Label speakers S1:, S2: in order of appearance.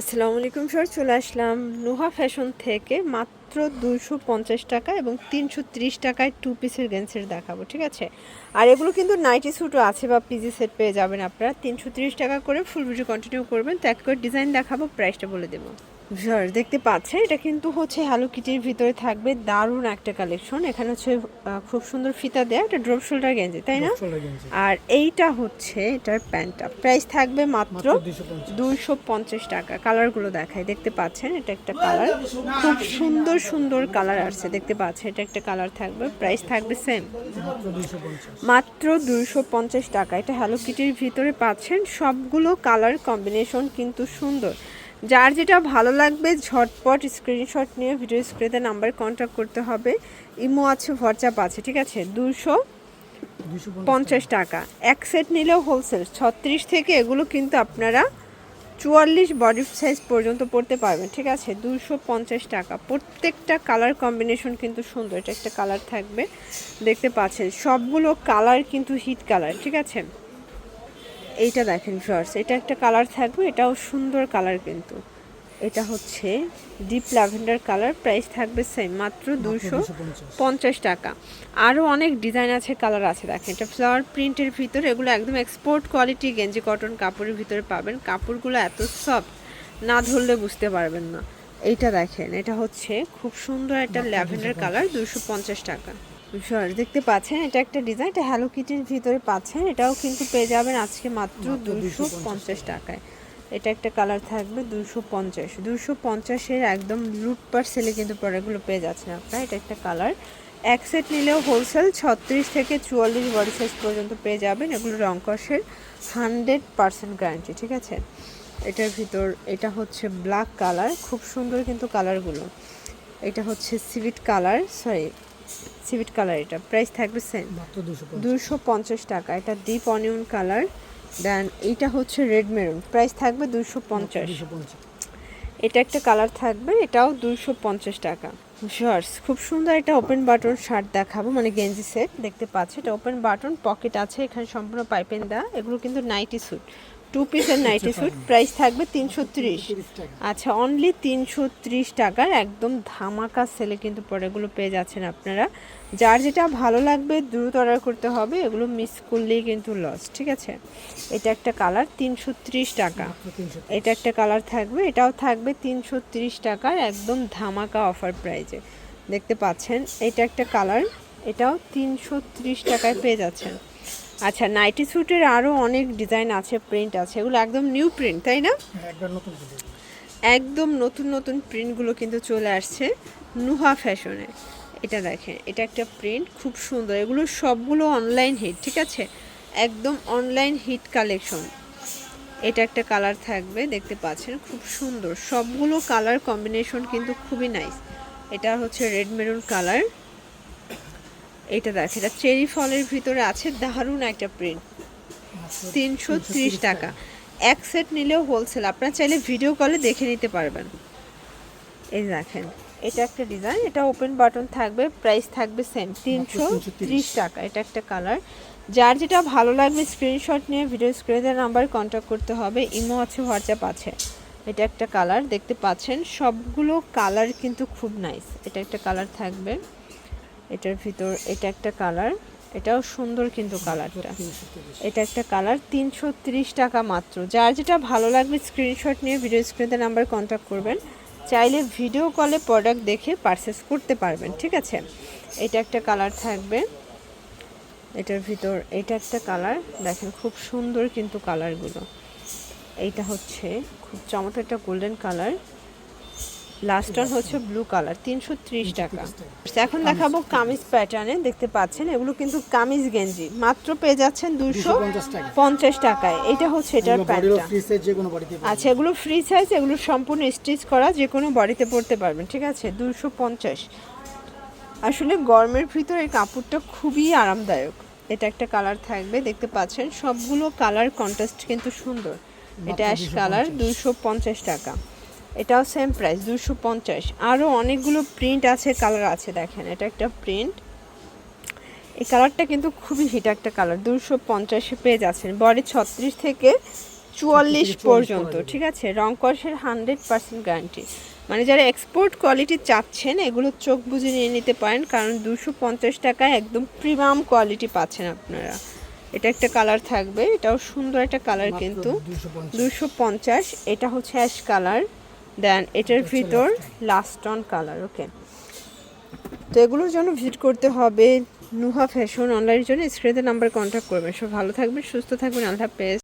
S1: আসসালামু আলাইকুম, স্যার। চলে আসলাম নুহা ফ্যাশন থেকে মাত্র দুশো পঞ্চাশ টাকা এবং তিনশো ত্রিশ টাকায় টু পিসের গেন্সের দেখাবো, ঠিক আছে? আর এগুলো কিন্তু নাইটি স্যুটও আছে বা পিজি সেট পেয়ে যাবেন আপনারা। তিনশো ত্রিশ টাকা করে ফুল ভিডিও কন্টিনিউ করবেন। তো এক করে ডিজাইন দেখাবো প্রাইসটা বলে দেবো। দেখতে পাচ্ছেন এটা কিন্তু হচ্ছে হ্যালো কিটির ভিতরে থাকবে দারুণ একটা কালেকশন এখানে হচ্ছে খুব সুন্দর ফিতা দেয়া একটা ড্রপ শোল্ডার গেঞ্জি তাই না? আর এইটা হচ্ছে এটার প্যান্টটা। প্রাইস থাকবে মাত্র দুইশো পঞ্চাশ। টাকা। কালারগুলো দেখায় দেখতে পাচ্ছেন এটা একটা কালার খুব সুন্দর সুন্দর কালার আসছে দেখতে পাচ্ছেন এটা একটা কালার থাকবে প্রাইস থাকবে সেম মাত্র দুইশো পঞ্চাশ। টাকা। এটা হ্যালো কিটির ভিতরে পাচ্ছেন সবগুলো কালার কম্বিনেশন কিন্তু সুন্দর। যার যেটা ভালো লাগবে, ঝটপট স্ক্রিনশট নিয়ে ভিডিও স্ক্রিনে নাম্বার কন্ট্যাক্ট করতে হবে। ইমো আছে হোয়াটসঅ্যাপ আছে, ঠিক আছে? দুশো পঞ্চাশ টাকা। এক সেট নিলেও হোলসেল ছত্রিশ থেকে এগুলো কিন্তু আপনারা চুয়াল্লিশ বডি সাইজ পর্যন্ত পড়তে পারবেন, ঠিক আছে? দুশো পঞ্চাশ টাকা। প্রত্যেকটা কালার কম্বিনেশন কিন্তু সুন্দর। এটা একটা কালার থাকবে। দেখতে পাচ্ছেন, সবগুলো কালার কিন্তু হিট কালার ঠিক আছে? এইটা দেখেন শর্টস এটা একটা কালার থাকবে এটাও সুন্দর কালার কিন্তু। এটা হচ্ছে ডিপ ল্যাভেন্ডার কালার প্রাইস থাকবে সেম মাত্র দুশো পঞ্চাশ। টাকা। আরও অনেক ডিজাইন আছে কালার আছে দেখেন এটা ফ্লাওয়ার প্রিন্টের ভিতরে এগুলো একদম এক্সপোর্ট কোয়ালিটি গেঞ্জি কটন কাপড়ের ভিতরে পাবেন। কাপড়গুলো এত সফট না ধরলে বুঝতে পারবেন না। এইটা দেখেন এটা হচ্ছে খুব সুন্দর একটা ল্যাভেন্ডার কালার দুশো পঞ্চাশ টাকা। সর দেখতে পাচ্ছেন এটা একটা ডিজাইন এটা হ্যালো কিটির ভিতরে পাচ্ছেন এটাও কিন্তু পেয়ে যাবেন আজকে মাত্র দুশো পঞ্চাশ টাকায়। এটা একটা কালার থাকবে দুশো পঞ্চাশ। দুশো পঞ্চাশের একদম লুটপাট সেলে কিন্তু প্রোডাক্টগুলো পেয়ে যাচ্ছেন আপনারা এটা একটা কালার এক সেট নিলেও হোলসেল ছত্রিশ থেকে চুয়াল্লিশ বডি সাইজ পর্যন্ত পেয়ে যাবেন এগুলো রং কষের হান্ড্রেড পার্সেন্ট গ্যারান্টি ঠিক আছে? এটার ভিতর এটা হচ্ছে ব্ল্যাক কালার খুব সুন্দর কিন্তু কালারগুলো এটা হচ্ছে সিভিট কালার সরি সিভিট কালার এটা। প্রাইস থাকবে সেম দুশো পঞ্চাশ। টাকা। এটা ডিপ অনিয়ন কালার দেন এইটা হচ্ছে রেড মেরুন প্রাইস থাকবে দুশো পঞ্চাশ। এটা একটা কালার থাকবে এটাও দুশো পঞ্চাশ টাকা। শর্টস খুব সুন্দর একটা ওপেন বাটন শার্ট দেখাবো মানে গেঞ্জি সেট দেখতে পাচ্ছি এটা ওপেন বাটন পকেট আছে এখানে সম্পূর্ণ পাইপেন দেওয়া। এগুলো কিন্তু নাইটি স্যুট টু পিসের নাইটি স্যুট প্রাইস থাকবে তিনশো ত্রিশ। আচ্ছা অনলি তিনশো ত্রিশ টাকার একদম ধামাকা সেলে কিন্তু প্রোডাক্টগুলো পেয়ে যাচ্ছেন আপনারা। যার যেটা ভালো লাগবে, দ্রুত অর্ডার করতে হবে, এগুলো মিস করলেই কিন্তু লস ঠিক আছে? এটা একটা কালার তিনশো ত্রিশ টাকা। এটা একটা কালার থাকবে, এটাও থাকবে তিনশো ত্রিশ টাকার একদম ধামাকা অফার প্রাইজে দেখতে পাচ্ছেন, এটা একটা কালার এটাও তিনশো ত্রিশ টাকায় পেয়ে যাচ্ছেন। আচ্ছা নাইটি স্যুটের আরও অনেক ডিজাইন আছে প্রিন্ট আছে। এগুলো একদম নিউ প্রিন্ট তাই না? একদম নতুন নতুন প্রিন্টগুলো কিন্তু চলে আসছে নুহা ফ্যাশনে এটা দেখেন এটা একটা প্রিন্ট খুব সুন্দর। এগুলো সবগুলো অনলাইন হিট ঠিক আছে? একদম অনলাইন হিট কালেকশন এটা একটা কালার থাকবে দেখতে পাচ্ছেন? খুব সুন্দর। সবগুলো কালার কম্বিনেশন কিন্তু খুবই নাইস এটা হচ্ছে রেড মেরুন কালার এটা দেখ এটা চেরি ফলের ভিতরে আছে দারুণ একটা প্রিন্ট তিনশো ত্রিশ টাকা। এক সেট নিলেও হোলসেল আপনারা চাইলে ভিডিও কলে দেখে নিতে পারবেন। এই দেখেন এটা একটা ডিজাইন এটা ওপেন বাটন থাকবে প্রাইস থাকবে সেম তিনশো ত্রিশ। টাকা এটা একটা কালার যার যেটা ভালো লাগবে স্ক্রিনশট নিয়ে ভিডিও স্ক্রিনের নাম্বার কন্ট্যাক্ট করতে হবে ইমো আছে হোয়াটসঅ্যাপ আছে। এটা একটা কালার দেখতে পাচ্ছেন সবগুলো কালার কিন্তু খুব নাইস এটা একটা কালার থাকবে। এটার ভিতর, এটা একটা কালার, এটাও সুন্দর কিন্তু কালারটা। এটা একটা কালার তিনশো ত্রিশ টাকা মাত্র। যার যেটা ভালো লাগবে স্ক্রিনশট নিয়ে ভিডিও স্ক্রিনে নাম্বার কন্ট্যাক্ট করবেন। চাইলে ভিডিও কলে প্রোডাক্ট দেখে পারচেস করতে পারবেন, ঠিক আছে? এটা একটা কালার থাকবে। এটার ভিতর, এটা একটা কালার। দেখেন খুব সুন্দর কিন্তু কালারগুলো। এইটা হচ্ছে, খুব চমৎকার একটা গোল্ডেন কালার। লাস্ট ওয়ান হচ্ছে ব্লু কালার তিনশো ত্রিশ টাকা। এখন দেখাবো কামিজ প্যাটার্নে দেখতে পাচ্ছেন এগুলো কিন্তু কামিজ গেঞ্জি। মাত্র পেয়ে যাচ্ছেন দুশো পঞ্চাশ টাকায়। এটা হচ্ছে এটার প্যান্টটা আচ্ছা এগুলো ফ্রি সাইজ এগুলো সম্পূর্ণ স্টিচ করা যে কোনো বডিতে পরতে পারবেন ঠিক আছে? দুশো পঞ্চাশ। আসলে গরমের ভিতরে এই কাপড়টা খুবই আরামদায়ক। এটা একটা কালার থাকবে দেখতে পাচ্ছেন? সবগুলো কালার কন্ট্রাস্ট কিন্তু সুন্দর। এটা অ্যাশ কালার দুশো পঞ্চাশ টাকা। এটাও সেম প্রাইস দুশো পঞ্চাশ। আরও অনেকগুলো প্রিন্ট আছে কালার আছে দেখেন এটা একটা প্রিন্ট এই কালারটা কিন্তু খুবই হিট একটা কালার দুশো পঞ্চাশে পেয়ে যাচ্ছেন। বডি ছত্রিশ থেকে চুয়াল্লিশ পর্যন্ত ঠিক আছে? রং কষের হান্ড্রেড পার্সেন্ট গ্যারান্টি মানে যারা এক্সপোর্ট কোয়ালিটি চাচ্ছেন এগুলো চোখ বুঝে নিয়ে নিতে পারেন কারণ দুশো পঞ্চাশ টাকায় একদম প্রিমিয়াম কোয়ালিটি পাচ্ছেন আপনারা। এটা একটা কালার থাকবে এটাও সুন্দর একটা কালার কিন্তু। দুশো পঞ্চাশ। এটা হচ্ছে অ্যাশ কালার দেন এটার ভিতর লাস্ট অন কালার ওকে তো এগুলোর জন্য ভিজিট করতে হবে নুহা ফ্যাশন অনলাইনের জন্য। স্ক্রিনের নাম্বার কন্ট্যাক্ট করবেন। সব ভালো থাকবেন সুস্থ থাকবেন। আল্লাহ হাফেজ।